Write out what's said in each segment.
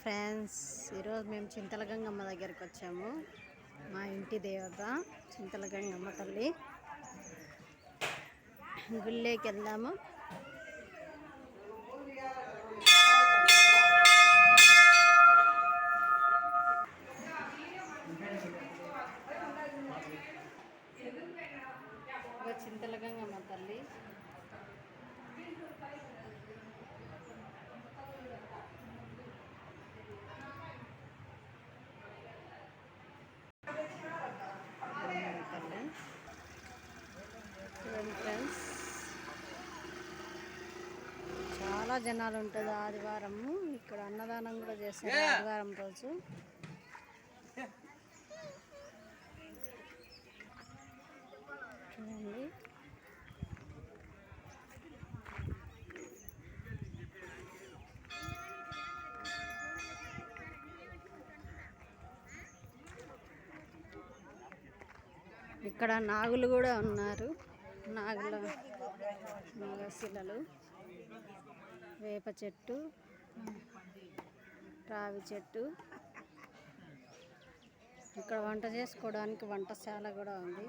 Friends ఈరోజు మేము చింతలగంగమ్మ దగ్గరికి వచ్చాము. మా ఇంటి దేవత చింతల గంగమ్మ తల్లి. గుళ్ళేకి వెళ్దాము. చింతలగంగమ్మ తల్లి గంగమ్మ తల్లి చూడండి ఫ్రెండ్స్ చాలా జనాలు ఉంటుంది ఆదివారము. ఇక్కడ అన్నదానం కూడా చేస్తారు ఆదివారం రోజు. చూడండి. ఇక్కడ నాగులు కూడా ఉన్నారు. నాగుల నాగశిలలు. వేప చెట్టు రావి చెట్టు. ఇక్కడ వంట చేసుకోవడానికి వంటశాల కూడా ఉంది.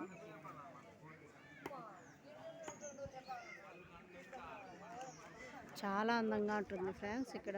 చాలా అందంగా ఉంటుంది ఫ్రెండ్స్ ఇక్కడ.